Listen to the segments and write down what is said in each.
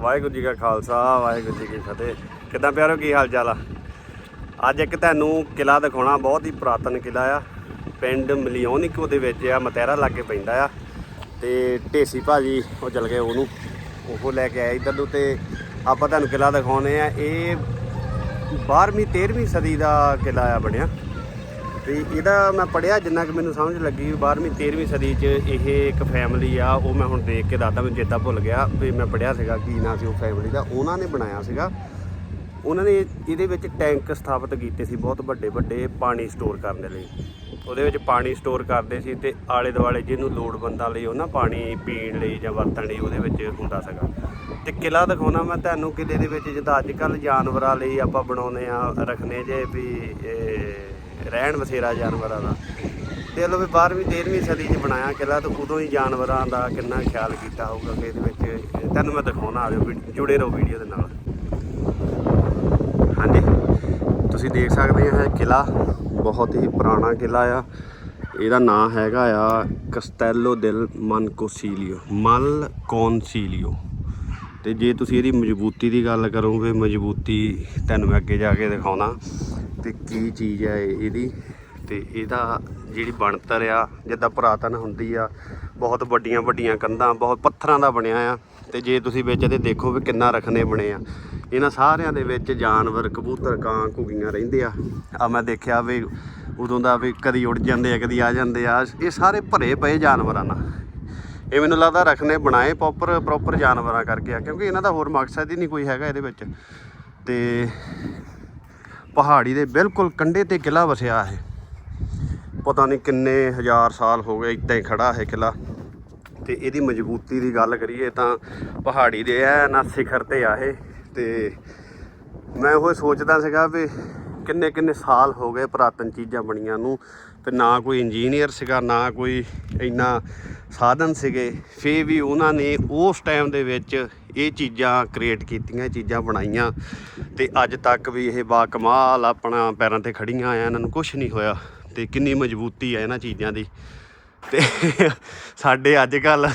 ਵਾਹਿਗੁਰੂ ਜੀ ਕਾ ਖਾਲਸਾ, ਵਾਹਿਗੁਰੂ ਜੀ ਕੀ ਫਤਿਹ। ਕਿੱਦਾਂ ਪਿਆਰੋ, ਕੀ ਹਾਲ ਚਾਲ ਆ? ਅੱਜ ਇੱਕ ਤੁਹਾਨੂੰ ਕਿਲਾ ਦਿਖਾਉਣਾ, ਬਹੁਤ ਹੀ ਪੁਰਾਤਨ ਕਿਲਾ ਆ। ਪਿੰਡ ਮਲਿਓਨਿਕੋ ਦੇ ਵਿੱਚ ਆ ਮਤੈਰਾ ਲਾਗੇ ਪੈਂਦਾ ਆ। ਤੇ ਢੇਸੀ ਭਾਜੀ, ਉਹ ਚਲ ਗਏ ਉਹਨੂੰ। ਉਹ ਲੈ ਕੇ ਆਏ ਇੱਧਰ ਨੂੰ ਤੇ ਆਪਾਂ ਤੁਹਾਨੂੰ ਕਿਲਾ ਦਿਖਾਉਣੇ ਆ। ਇਹ 12ਵੀਂ 13ਵੀਂ ਸਦੀ ਦਾ ਕਿਲਾ ਆ ਬਣਿਆ। ਤੇ ਇਹਦਾ ਮੈਂ ਪੜਿਆ ਜਿੰਨਾ ਕਿ ਮੈਨੂੰ ਸਮਝ ਲੱਗੀ 12ਵੀਂ 13ਵੀਂ ਸਦੀ 'ਚ ਇਹ ਇੱਕ ਫੈਮਿਲੀ ਆ, ਉਹ ਮੈਂ ਹੁਣ ਦੇਖ ਕੇ ਦਾਦਾ ਮੈਨੂੰ ਚੇਤਾ ਭੁੱਲ ਗਿਆ ਵੀ ਮੈਂ ਪੜਿਆ ਸੀਗਾ ਕੀ ਨਾਂ ਸੀ ਉਹ ਫੈਮਿਲੀ ਦਾ, ਉਹਨਾਂ ਨੇ ਬਣਾਇਆ ਸੀਗਾ। ਉਹਨਾਂ ਨੇ ਇਹਦੇ ਵਿੱਚ ਟੈਂਕ ਸਥਾਪਿਤ ਕੀਤੇ ਸੀ ਬਹੁਤ ਵੱਡੇ ਵੱਡੇ ਪਾਣੀ ਸਟੋਰ ਕਰਨ ਦੇ ਲਈ। ਉਹਦੇ ਵਿੱਚ ਪਾਣੀ ਸਟੋਰ ਕਰਦੇ ਸੀ ਤੇ ਆਲੇ ਦੁਆਲੇ ਜਿਹਨੂੰ ਲੋੜਵੰਦਾਂ ਲਈ ਉਹ ਨਾ ਪਾਣੀ ਪੀਣ ਲਈ ਜਾਂ ਵਰਤਣ ਲਈ ਉਹਦੇ ਵਿੱਚ ਹੁੰਦਾ ਸੀਗਾ। ਤੇ ਕਿਲਾ ਦਿਖਾਉਣਾ ਮੈਂ ਤੁਹਾਨੂੰ ਕਿਲੇ ਦੇ ਵਿੱਚ ਜਿੱਦਾਂ ਅੱਜ ਕੱਲ ਜਾਨਵਰਾਂ ਲਈ ਆਪਾਂ ਬਣਾਉਂਦੇ ਆ ਰੱਖਨੇ ਜੇ ਵੀ ਰਹਿਣ ਬਸੇਰਾ ਜਾਨਵਰਾਂ ਦਾ। ਤੇ ਲੋ ਵੀ 12ਵੀਂ 13ਵੀਂ ਸਦੀ 'ਚ ਬਣਾਇਆ ਕਿਲਾ ਤੇ ਉਦੋਂ ਹੀ ਜਾਨਵਰਾਂ ਦਾ ਕਿੰਨਾ ਖਿਆਲ ਕੀਤਾ ਹੋਊਗਾ ਕਿ ਇਹਦੇ ਵਿੱਚ ਤੁਹਾਨੂੰ ਮੈਂ ਦਿਖਾਉਣਾ ਆ ਜਾਓ ਜੁੜੇ ਰਹੋ ਵੀਡੀਓ ਦੇ ਨਾਲ। ਹਾਂਜੀ, ਤੁਸੀਂ ਦੇਖ ਸਕਦੇ ਆ ਇਹ ਕਿਲਾ ਬਹੁਤ ਹੀ ਪੁਰਾਣਾ ਕਿਲਾ ਆ। ਇਹਦਾ ਨਾਮ ਹੈਗਾ ਆ ਕਸਟੈਲੋ ਦਿਲ ਮਨ ਮਨਕੋਸੀਲੀਓ ਮਲ ਕੌਨਸੀਲੀਓ ਤੇ ਜੇ ਤੁਸੀਂ ਇਹਦੀ ਮਜ਼ਬੂਤੀ ਦੀ ਗੱਲ ਕਰੋਗੇ, ਮਜ਼ਬੂਤੀ ਤੁਹਾਨੂੰ ਮੈਂ ਅੱਗੇ ਜਾ ਕੇ ਦਿਖਾਉਣਾ। ਤੇ ਕੀ ਚੀਜ਼ ਹੈ ਇਹ- ਇਹਦੀ। ਤੇ ਇਹਦਾ ਜਿਹੜੀ ਬਣਤਰ ਆ, ਜਿੱਦਾਂ ਪੁਰਾਤਨ ਹੁੰਦੀ ਆ, ਬਹੁਤ ਵੱਡੀਆਂ ਵੱਡੀਆਂ ਕੰਧਾਂ, ਬਹੁਤ ਪੱਥਰਾਂ ਦਾ ਬਣਿਆ ਆ। ਤੇ ਜੇ ਤੁਸੀਂ ਵਿੱਚ ਇਹਦੇ ਦੇਖੋ ਵੀ ਕਿੰਨਾ ਰਖਨੇ ਬਣੇ ਆ। ਇਹਨਾਂ ਸਾਰਿਆਂ ਦੇ ਵਿੱਚ ਜਾਨਵਰ, ਕਬੂਤਰ ਕਾਂ ਘੁਗੀਆਂ ਰਹਿੰਦੇ ਆ। ਆ ਮੈਂ ਦੇਖਿਆ ਵੀ ਉਦੋਂ ਦਾ ਵੀ ਕਦੀ ਉੱਡ ਜਾਂਦੇ ਆ, ਕਦੀ ਆ ਜਾਂਦੇ ਆ। ਇਹ ਸਾਰੇ ਭਰੇ ਪਏ ਜਾਨਵਰਾਂ ਨਾਲ। ਇਹ ਮੈਨੂੰ ਲੱਗਦਾ ਰਖਨੇ ਬਣਾਏ ਪ੍ਰੋਪਰ ਪ੍ਰੋਪਰ ਜਾਨਵਰਾਂ ਕਰਕੇ ਆ, ਕਿਉਂਕਿ ਇਹਨਾਂ ਦਾ ਹੋਰ ਮਕਸਦ ਹੀ ਨਹੀਂ ਕੋਈ ਹੈਗਾ ਇਹਦੇ ਵਿੱਚ। ਤੇ ਪਹਾੜੀ ਦੇ ਬਿਲਕੁਲ ਕੰਢੇ ਤੇ ਕਿਲਾ ਵਸਿਆ ਹੈ ਪਤਾ ਨਹੀਂ ਕਿੰਨੇ ਹਜ਼ਾਰ ਸਾਲ ਹੋ ਗਏ ਇੱਦਾਂ ਹੀ ਖੜਾ ਹੈ ਕਿਲਾ ਤੇ ਇਹਦੀ ਮਜ਼ਬੂਤੀ ਦੀ ਗੱਲ ਕਰੀਏ ਤਾਂ ਪਹਾੜੀ ਦੇ ਐ ਨਾ ਸਿਖਰ ਤੇ ਆ ਇਹ। ਤੇ ਮੈਂ ਉਹ ਸੋਚਦਾ ਸੀਗਾ ਵੀ ਕਿੰਨੇ ਕਿੰਨੇ ਸਾਲ ਹੋ ਗਏ ਪੁਰਾਤਨ ਚੀਜ਼ਾਂ ਬਣੀਆਂ ਨੂੰ ਤੇ ਨਾ ਕੋਈ ਇੰਜੀਨੀਅਰ ਸੀਗਾ, ਨਾ ਕੋਈ ਇੰਨਾ ਸਾਧਨ ਸੀਗੇ। ਫੇ ਵੀ ਉਹਨਾਂ ਨੇ ਉਸ ਟਾਈਮ ਦੇ ਵਿੱਚ ਇਹ ਚੀਜ਼ਾਂ ਕ੍ਰੀਏਟ ਕੀਤੀਆਂ, ਇਹ ਚੀਜ਼ਾਂ ਬਣਾਈਆਂ ਤੇ ਅੱਜ ਤੱਕ ਵੀ ਇਹ ਬਾ ਕਮਾਲ ਆਪਣਾ ਪੈਰਾਂ ਤੇ ਖੜੀਆਂ ਆ, ਇਹਨਾਂ ਨੂੰ ਕੁਝ ਨਹੀਂ ਹੋਇਆ ਤੇ ਕਿੰਨੀ ਮਜ਼ਬੂਤੀ ਆ ਇਹਨਾਂ ਚੀਜ਼ਾਂ ਦੀ। ਤੇ ਸਾਡੇ ਅੱਜ ਕੱਲ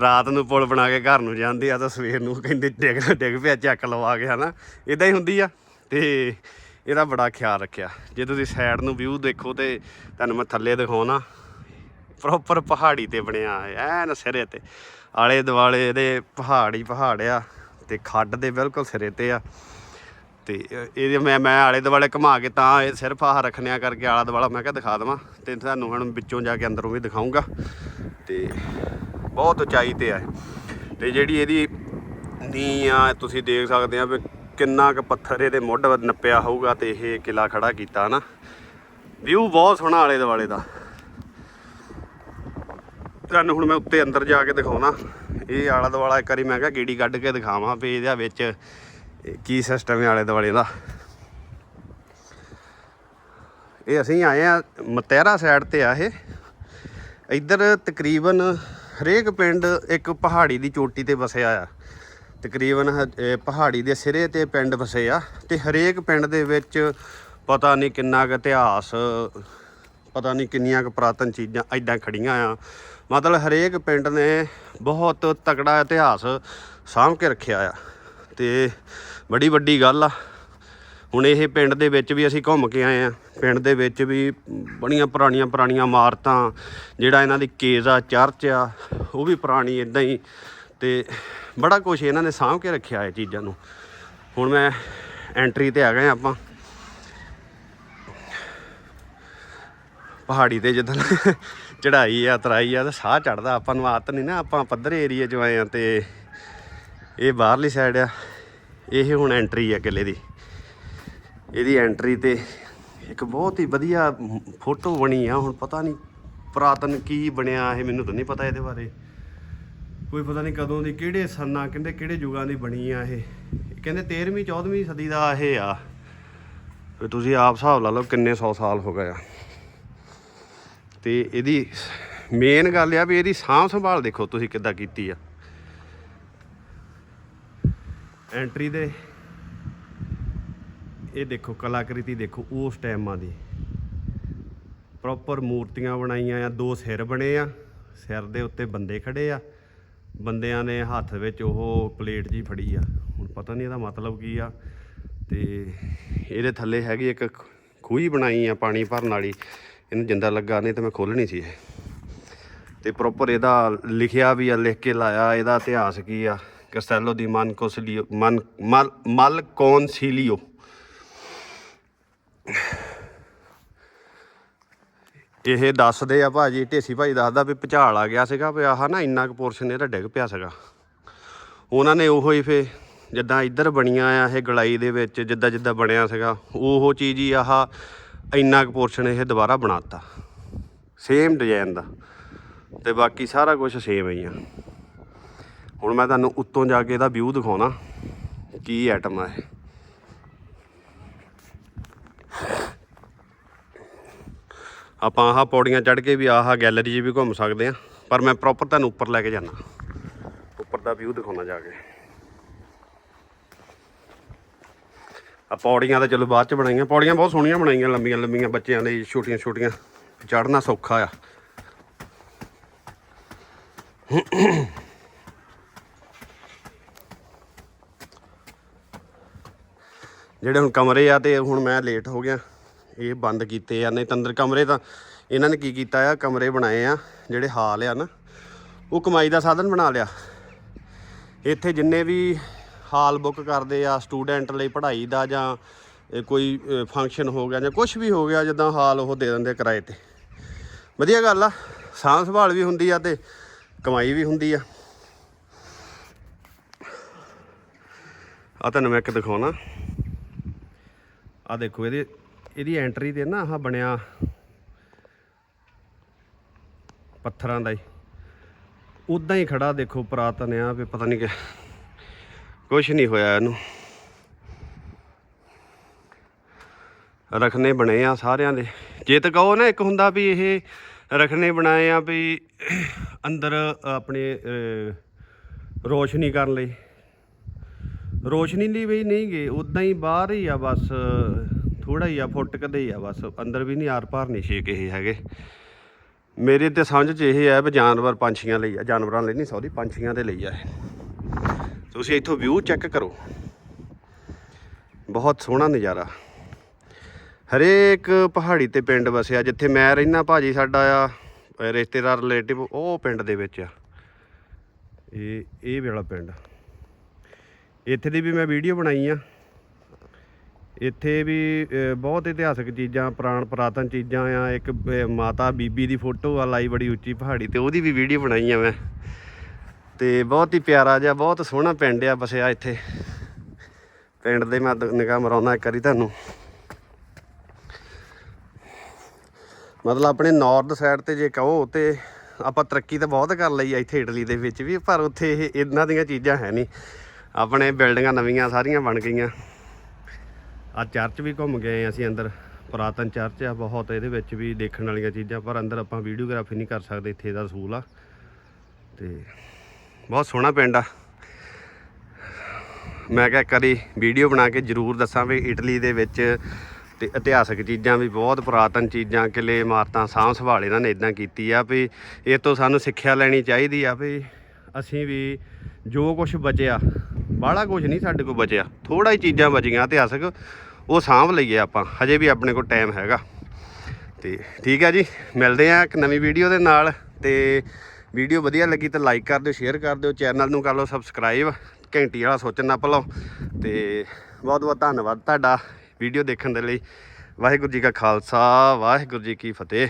ਰਾਤ ਨੂੰ ਪੁਲ ਬਣਾ ਕੇ ਘਰ ਨੂੰ ਜਾਂਦੇ ਆ ਤਾਂ ਸਵੇਰ ਨੂੰ ਕਹਿੰਦੇ ਡਿੱਗ ਡਿੱਗ ਪਿਆ, ਚੱਕ ਲਵਾ ਕੇ ਹਨਾ। ਇਦਾਂ ਹੀ ਹੁੰਦੀ ਆ ਤੇ ਇਹਦਾ ਬੜਾ ਖਿਆਲ ਰੱਖਿਆ। ਜੇ ਤੁਸੀਂ ਸਾਈਡ ਨੂੰ ਵਿਊ ਦੇਖੋ ਤੇ ਤੁਹਾਨੂੰ ਮੈਂ ਥੱਲੇ ਦਿਖਾਉਣਾ। ਪ੍ਰੋਪਰ ਪਹਾੜੀ ਤੇ ਬਣਿਆ ਐਨ ਸਿਰੇ ਤੇ। ਆਲੇ ਦੁਆਲੇ ਇਹਦੇ ਪਹਾੜੀ ਪਹਾੜ ਆ ਤੇ ਖੱਡ ਦੇ ਬਿਲਕੁਲ ਸਿਰੇ ਤੇ ਆ। ਤੇ ਅ, ਇਹਦੇ ਮੈਂ ਮੈਂ ਆਲੇ ਦੁਆਲੇ ਘੁਮਾ ਕੇ ਤਾਂ ਇਹ ਸਿਰਫ ਆਹ ਰੱਖਣਿਆ ਕਰਕੇ ਆਲਾ ਦੁਆਲਾ ਮੈਂ ਕਿਹਾ ਦਿਖਾ ਦਵਾਂ। ਤੇ ਤੁਹਾਨੂੰ ਹੁਣ ਵਿੱਚੋਂ ਜਾ ਕੇ ਅੰਦਰੋਂ ਵੀ ਦਿਖਾਉਂਗਾ ਤੇ ਬਹੁਤ ਉਚਾਈ ਤੇ ਆ ਇਹ। ਤੇ ਜਿਹੜੀ ਇਹਦੀ ਨੀ ਆ ਤੁਸੀਂ ਦੇਖ ਸਕਦੇ ਆ ਵੀ ਕਿੰਨਾ ਕੁ ਪੱਥਰ ਇਹਦੇ ਮੁੱਢ ਨੱਪਿਆ ਹੋਊਗਾ ਤੇ ਇਹ ਕਿਲਾ ਖੜਾ ਕੀਤਾ ਨਾ ਵਿਊ ਬਹੁਤ ਸੋਹਣਾ ਆਲੇ ਦੁਆਲੇ ਦਾ। ਤੁਹਾਨੂੰ ਹੁਣ ਮੈਂ ਉੱਤੇ ਅੰਦਰ ਜਾ ਕੇ ਦਿਖਾਉਣਾ। ਇਹ ਆਲਾ ਦੁਆਲਾ ਇੱਕ ਵਾਰੀ ਮੈਂ ਕਿਹਾ ਗੇੜੀ ਕੱਢ ਕੇ ਦਿਖਾਵਾਂ ਵੀ ਇਹਦੇ ਵਿੱਚ ਕੀ ਸਿਸਟਮ ਹੈ ਆਲੇ ਦੁਆਲੇ ਦਾ। ਇਹ ਅਸੀਂ ਆਏ ਆ ਮਤਹਿਰਾ ਸਾਈਡ ਤੇ ਆ ਇਹ। ਇੱਧਰ ਤਕਰੀਬਨ ਹਰੇਕ ਪਿੰਡ ਇੱਕ ਪਹਾੜੀ ਦੀ ਚੋਟੀ ਤੇ ਵਸਿਆ ਆ। ਤਕਰੀਬਨ ਹ- ਪਹਾੜੀ ਦੇ ਸਿਰੇ ਤੇ ਪਿੰਡ ਵਸੇ ਆ ਤੇ ਹਰੇਕ ਪਿੰਡ ਦੇ ਵਿੱਚ ਪਤਾ ਨਹੀਂ ਕਿੰਨਾ ਕੁ ਇਤਿਹਾਸ, ਪਤਾ ਨਹੀਂ ਕਿੰਨੀਆਂ ਕੁ ਪੁਰਾਤਨ ਚੀਜ਼ਾਂ ਐਦਾਂ ਖੜੀਆਂ ਆ। ਮਤਲਬ ਹਰੇਕ ਪਿੰਡ ਨੇ ਬਹੁਤ ਤਕੜਾ ਇਤਿਹਾਸ ਸਾਂਭ ਕੇ ਰੱਖਿਆ ਆ ਤੇ ਬੜੀ ਵੱਡੀ ਗੱਲ ਆ। ਹੁਣ ਇਹ ਪਿੰਡ ਦੇ ਵਿੱਚ ਵੀ ਅਸੀਂ ਘੁੰਮ ਕੇ ਆਏ ਆ। ਪਿੰਡ ਦੇ ਵਿੱਚ ਵੀ ਬੜੀਆਂ ਪੁਰਾਣੀਆਂ ਪੁਰਾਣੀਆਂ ਇਮਾਰਤਾਂ, ਜਿਹੜਾ ਇਹਨਾਂ ਦੀ ਕੇਜ਼ ਆ ਚਰਚ ਆ, ਉਹ ਵੀ ਪੁਰਾਣੀ ਇਦਾਂ ਹੀ ਤੇ ਬੜਾ ਕੁਝ ਇਹਨਾਂ ਨੇ ਸਾਂਭ ਕੇ ਰੱਖਿਆ ਹੈ ਚੀਜ਼ਾਂ ਨੂੰ। ਹੁਣ ਮੈਂ ਐਂਟਰੀ ਤੇ ਆ ਗਏ ਆਪਾਂ। ਪਹਾੜੀ ਤੇ ਜਦੋਂ ਚੜਾਈ ਆ, ਤਰਾਈ ਆ, ਤਾਂ ਸਾਹ ਚੜਦਾ ਆਪਾਂ ਨੂੰ ਆਦਤ ਨਹੀਂ ਨਾ, ਆਪਾਂ ਪੱਧਰੇ ਏਰੀਆ 'ਚ ਆਏ ਆ ਤੇ ਇਹ ਬਾਹਰਲੀ ਸਾਈਡ ਆ। ਇਹ ਹੁਣ ਐਂਟਰੀ ਆ ਕਿਲੇ ਦੀ। ਇਹਦੀ ਐਂਟਰੀ ਤੇ ਇੱਕ ਬਹੁਤ ਹੀ ਵਧੀਆ ਫੋਟੋ ਬਣੀ ਆ। ਹੁਣ ਪਤਾ ਨਹੀਂ ਪੁਰਾਤਨ ਕੀ ਬਣਿਆ, ਇਹ ਮੈਨੂੰ ਤਾਂ ਨਹੀਂ ਪਤਾ ਇਹਦੇ ਬਾਰੇ। ਕੋਈ ਪਤਾ ਨਹੀਂ ਕਦੋਂ ਦੀ, ਕਿਹੜੇ ਸੰਨਾਂ, ਕਹਿੰਦੇ ਕਿਹੜੇ ਯੁਗਾਂ ਦੀ ਬਣੀ ਆ ਇਹ। ਇਹ ਕਹਿੰਦੇ 13ਵੀਂ 14ਵੀਂ ਸਦੀ ਦਾ ਇਹ ਆ। ਤੇ ਤੁਸੀਂ ਆਪ ਹਿਸਾਬ ਲਾ ਲਓ ਕਿੰਨੇ 100 ਸਾਲ ਹੋ ਗਏ ਆ। ਤੇ ਇਹਦੀ ਮੇਨ ਗੱਲ ਆ ਵੀ ਇਹਦੀ ਸਾਂਭ ਸੰਭਾਲ ਦੇਖੋ ਤੁਸੀਂ ਕਿੱਦਾਂ ਕੀਤੀ ਆ। ਐਂਟਰੀ ਦੇ, ਇਹ ਦੇਖੋ ਕਲਾਕ੍ਰਿਤੀ ਦੇਖੋ ਉਸ ਟਾਈਮਾਂ ਦੀ। ਪ੍ਰੋਪਰ ਮੂਰਤੀਆਂ ਬਣਾਈਆਂ ਆ, ਦੋ ਸਿਰ ਬਣੇ ਆ, ਸਿਰ ਦੇ ਉੱਤੇ ਬੰਦੇ ਖੜੇ ਆ। ਬੰਦਿਆਂ ਨੇ ਹੱਥ ਵਿੱਚ ਉਹ ਪਲੇਟ ਜੀ ਫੜੀ ਆ। ਹੁਣ ਪਤਾ ਨਹੀਂ ਇਹਦਾ ਮਤਲਬ ਕੀ ਆ। ਤੇ ਇਹਦੇ ਥੱਲੇ ਹੈਗੀ ਇੱਕ ਖੂਹੀ ਬਣਾਈ ਆ ਪਾਣੀ ਭਰਨ ਵਾਲੀ। ਇਹਨੂੰ ਜਿੰਦਾ ਲੱਗਾ, ਨਹੀਂ ਤੇ ਮੈਂ ਖੋਲਣੀ ਸੀ ਇਹ। ਤੇ ਪ੍ਰੋਪਰ ਇਹਦਾ ਲਿਖਿਆ ਵੀ ਆ, ਲਿਖ ਕੇ ਲਾਇਆ। ਇਹਦਾ ਇਤਿਹਾਸ ਕੀ ਆ? ਕਸਟੈਲੋ ਦੀ ਮਨ ਕੋਸਲੀਓ, ਮਨ, ਮਲ ਮਲ ਕੌਨਸੀਲੀਓ ਇਹ ਦੱਸਦੇ ਆ ਭਾਜੀ, ਢੇਸੀ ਭਾਈ ਦੱਸਦਾ ਵੀ ਭੁਚਾਲ ਆ ਗਿਆ ਸੀਗਾ ਵੀ ਆਹ ਨਾ ਇੰਨਾ ਕੁ ਪੋਰਸ਼ਨ ਇਹਦਾ ਡਿੱਗ ਪਿਆ ਸੀਗਾ। ਉਹਨਾਂ ਨੇ ਉਹੋ ਹੀ ਫੇ ਜਿੱਦਾਂ ਇੱਧਰ ਬਣੀਆਂ ਆ ਇਹ ਗਲਾਈ ਦੇ ਵਿੱਚ, ਜਿੱਦਾਂ ਜਿੱਦਾਂ ਬਣਿਆ ਸੀਗਾ, ਉਹੋ ਚੀਜ਼ ਹੀ ਆਹ ਇੰਨਾ ਕੁ ਪੋਰਸ਼ਨ ਇਹ ਦੁਬਾਰਾ ਬਣਾਤਾ। ਸੇਮ ਡਿਜ਼ਾਈਨ ਦਾ। ਤੇ ਬਾਕੀ ਸਾਰਾ ਕੁਝ ਸੇਮ ਹੀ ਆ। ਹੁਣ ਮੈਂ ਤੁਹਾਨੂੰ ਉੱਤੋਂ ਜਾ ਕੇ ਇਹਦਾ ਵਿਊ ਦਿਖਾਉਣਾ, ਕੀ ਆਈਟਮ ਆ ਇਹ। ਆਪਾਂ ਆਹ ਪੌੜੀਆਂ ਚੜ੍ਹ ਕੇ ਵੀ ਆਹ ਗੈਲਰੀ 'ਚ ਵੀ ਘੁੰਮ ਸਕਦੇ ਆ ਪਰ ਮੈਂ ਪ੍ਰੋਪਰ ਤੁਹਾਨੂੰ ਉੱਪਰ ਲੈ ਕੇ ਜਾਣਾ ਉੱਪਰ ਦਾ ਵਿਊ ਦਿਖਾਉਣਾ ਜਾ ਕੇ। ਆ ਪੌੜੀਆਂ ਤਾਂ ਚਲੋ ਬਾਅਦ ਚ ਬਣਾਈਆਂ। ਪੌੜੀਆਂ ਬਹੁਤ ਸੋਹਣੀਆਂ ਬਣਾਈਆਂ ਲੰਬੀਆਂ ਲੰਬੀਆਂ ਬੱਚਿਆਂ ਲਈ, ਛੋਟੀਆਂ ਛੋਟੀਆਂ। ਚੜ੍ਹਨਾ ਸੌਖਾ ਆ। ਜਿਹੜੇ ਹੁਣ ਕਮਰੇ ਆ ਤੇ ਹੁਣ ਮੈਂ ਲੇਟ ਹੋ ਗਿਆ। ਇਹ ਬੰਦ ਕੀਤੇ ਆ, ਨਹੀਂ ਤੰਦਰ ਕਮਰੇ ਤਾਂ ਇਹਨਾਂ ਨੇ ਕੀ ਕੀਤਾ ਆ, ਕਮਰੇ ਬਣਾਏ ਆ, ਜਿਹੜੇ ਹਾਲ ਆ ਨਾ, ਉਹ ਕਮਾਈ ਦਾ ਸਾਧਨ ਬਣਾ ਲਿਆ। ਇੱਥੇ ਜਿੰਨੇ ਵੀ ਹਾਲ ਬੁੱਕ ਕਰਦੇ ਆ, ਸਟੂਡੈਂਟ ਲਈ ਪੜ੍ਹਾਈ ਦਾ ਜਾਂ ਕੋਈ ਫੰਕਸ਼ਨ ਹੋ ਗਿਆ ਜਾਂ ਕੁਝ ਵੀ ਹੋ ਗਿਆ, ਜਿੱਦਾਂ ਹਾਲ ਉਹ ਦੇ ਦਿੰਦੇ ਕਿਰਾਏ ਤੇ। ਵਧੀਆ ਗੱਲ ਆ, ਸਾਂਭ ਸੰਭਾਲ ਵੀ ਹੁੰਦੀ ਆ ਤੇ ਕਮਾਈ ਵੀ ਹੁੰਦੀ ਆ। ਆ ਤੁਹਾਨੂੰ ਮੈਂ ਇੱਕ ਦਿਖਾਉਣਾ। ਆ ਦੇਖੋ ਇਹਦੇ ਇਹਦੀ ਐਂਟਰੀ ਤੇ ਨਾ ਆਹ ਬਣਿਆ ਪੱਥਰਾਂ ਦਾ ਹੀ। ਉਦਾਂ ਹੀ ਖੜਾ ਦੇਖੋ ਪੁਰਾਤਨ ਆ ਵੀ ਪਤਾ ਨਹੀਂ ਕਿ ਕੁਝ ਨਹੀਂ ਹੋਇਆ ਇਹਨੂੰ। ਰਖਨੇ ਬਣੇ ਆ ਸਾਰਿਆਂ ਦੇ। ਜੇ ਤਾਂ ਕਹੋ ਨਾ ਇੱਕ ਹੁੰਦਾ ਵੀ ਇਹ ਰਖਨੇ ਬਣਾਏ ਆ ਵੀ ਅੰਦਰ ਆਪਣੇ ਰੋਸ਼ਨੀ ਕਰਨ ਲਈ। ਰੋਸ਼ਨੀ ਲਈ ਵੀ ਨਹੀਂ ਗਏ ਉਦਾਂ ਹੀ ਬਾਹਰ ਹੀ ਆ ਬਸ। ਥੋੜਾ ਹੀ ਆ, ਫੁੱਟ ਕਦੇ ਹੀ ਆ ਬਸ। ਅੰਦਰ ਵੀ ਨਹੀਂ ਆਰ ਪਾਰ ਨਹੀਂ ਛੇਕ ਇਹ ਹੈਗੇ। ਮੇਰੇ ਤੇ ਸਮਝ 'ਚ ਇਹ ਹੈ ਵੀ ਜਾਨਵਰ ਪੰਛੀਆਂ ਲਈ ਆ, ਜਾਨਵਰਾਂ ਲਈ ਨਹੀਂ ਸੌਰੀ ਪੰਛੀਆਂ ਦੇ ਲਈ ਆ ਤੁਸੀਂ ਇੱਥੋਂ ਵਿਊ ਚੈੱਕ ਕਰੋ। ਬਹੁਤ ਸੋਹਣਾ ਨਜ਼ਾਰਾ। ਹਰੇਕ ਪਹਾੜੀ ਤੇ ਪਿੰਡ ਵਸਿਆ, ਜਿੱਥੇ ਮੈਂ ਰਹਿਣਾ ਭਾਜੀ, ਸਾਡਾ ਆ ਰਿਸ਼ਤੇਦਾਰ ਰਿਲੇਟਿਵ ਉਹ ਪਿੰਡ ਦੇ ਵਿੱਚ ਆ। ਇਹ ਇਹ ਵਾਲਾ ਪਿੰਡ। ਇੱਥੇ ਦੀ ਵੀ ਮੈਂ ਵੀਡੀਓ ਬਣਾਈ ਆ। ਇੱਥੇ ਵੀ ਬਹੁਤ ਇਤਿਹਾਸਕ ਚੀਜ਼ਾਂ, ਪੁਰਾਣ, ਪੁਰਾਤਨ ਚੀਜ਼ਾਂ ਆ। ਇੱਕ ਮਾਤਾ ਬੀਬੀ ਦੀ ਫੋਟੋ ਆ, ਲਾਈ ਬੜੀ ਉੱਚੀ ਪਹਾੜੀ ਤੇ, ਉਹਦੀ ਵੀ ਵੀਡੀਓ ਬਣਾਈ ਆ ਮੈਂ। ਤੇ ਬਹੁਤ ਹੀ ਪਿਆਰਾ ਜਿਹਾ, ਬਹੁਤ ਸੋਹਣਾ ਪਿੰਡ ਆ ਬਸਿਆ ਇੱਥੇ। ਪਿੰਡ ਦੇ ਮੈਂ ਨਿਗਾਹ ਮਰਾਉਣਾ ਇੱਕ ਵਾਰੀ ਤੁਹਾਨੂੰ। ਮਤਲਬ ਆਪਣੇ ਨਾਰਥ ਸਾਈਡ ਤੇ ਜੇ ਕਹੋ ਤੇ ਆਪਾਂ ਤਰੱਕੀ ਤਾਂ ਬਹੁਤ ਕਰ ਲਈ ਆ ਇੱਥੇ ਇਟਲੀ ਦੇ ਵਿੱਚ ਵੀ, ਪਰ ਉੱਥੇ ਇਹ, ਇਹਨਾਂ ਦੀਆਂ ਚੀਜ਼ਾਂ ਹੈ ਨਹੀਂ। ਆਪਣੇ ਬਿਲਡਿੰਗਾਂ ਨਵੀਆਂ, ਸਾਰੀਆਂ ਬਣ ਗਈਆਂ। ਆ ਚਰਚ ਵੀ ਘੁੰਮ ਗਏ ਅਸੀਂ ਅੰਦਰ। ਪੁਰਾਤਨ ਚਰਚ ਆ, ਬਹੁਤ ਇਹਦੇ ਵਿੱਚ ਵੀ ਦੇਖਣ ਵਾਲੀਆਂ ਚੀਜ਼ਾਂ, ਪਰ ਅੰਦਰ ਆਪਾਂ ਵੀਡੀਓਗ੍ਰਾਫੀ ਨਹੀਂ ਕਰ ਸਕਦੇ, ਇੱਥੇ ਦਾ ਅਸੂਲ ਆ। ਤੇ ਬਹੁਤ ਸੋਹਣਾ ਪਿੰਡ ਆ। ਮੈਂ ਕਿਹਾ ਕਰੀ ਵੀਡੀਓ ਬਣਾ ਕੇ ਜਰੂਰ ਦੱਸਾਂ ਵੀ ਇਟਲੀ ਦੇ ਵਿੱਚ ਤੇ ਇਤਿਹਾਸਕ ਚੀਜ਼ਾਂ ਵੀ ਬਹੁਤ ਪੁਰਾਤਨ ਚੀਜ਼ਾਂ, ਕਿਲੇ, ਇਮਾਰਤਾਂ, ਸਾਂਭ ਸੰਭਾਲ ਇਹਨਾਂ ਨੇ ਇਦਾਂ ਕੀਤੀ ਆ ਵੀ ਇਹ ਤੋਂ ਸਾਨੂੰ ਸਿੱਖਿਆ ਲੈਣੀ ਚਾਹੀਦੀ ਆ ਵੀ ਅਸੀਂ ਵੀ ਜੋ ਕੁਝ ਬਚਿਆ ਬਾਹਲਾ ਕੁਝ ਨਹੀਂ ਸਾਡੇ ਕੋਲ ਬਚਿਆ। ਥੋੜਾ ਹੀ ਚੀਜ਼ਾਂ ਬਚੀਆਂ ਇਤਿਹਾਸਕ ਉਹ ਸਾਂਭ ਲਈਏ ਆਪਾਂ। ਹਜੇ ਵੀ ਆਪਣੇ ਕੋਲ ਟਾਈਮ ਹੈਗਾ। ਤੇ ਠੀਕ ਹੈ ਜੀ, ਮਿਲਦੇ ਆ ਇੱਕ ਨਵੀਂ ਵੀਡੀਓ ਦੇ ਨਾਲ। ਤੇ ਵੀਡੀਓ ਵਧੀਆ ਲੱਗੀ ਤਾਂ ਲਾਈਕ ਕਰ ਦਿਓ ਸ਼ੇਅਰ ਕਰ ਦਿਓ ਚੈਨਲ ਨੂੰ ਕਰ ਲਓ ਸਬਸਕ੍ਰਾਈਬ ਘੰਟੀ ਵਾਲਾ ਸੋਚਣ ਨਾ ਭੁੱਲੋ। ਤੇ ਬਹੁਤ ਬਹੁਤ ਧੰਨਵਾਦ ਤੁਹਾਡਾ ਵੀਡੀਓ ਦੇਖਣ ਦੇ ਲਈ। ਵਾਹਿਗੁਰੂ ਜੀ ਕਾ ਖਾਲਸਾ, ਵਾਹਿਗੁਰੂ ਜੀ ਕੀ ਫਤਿਹ।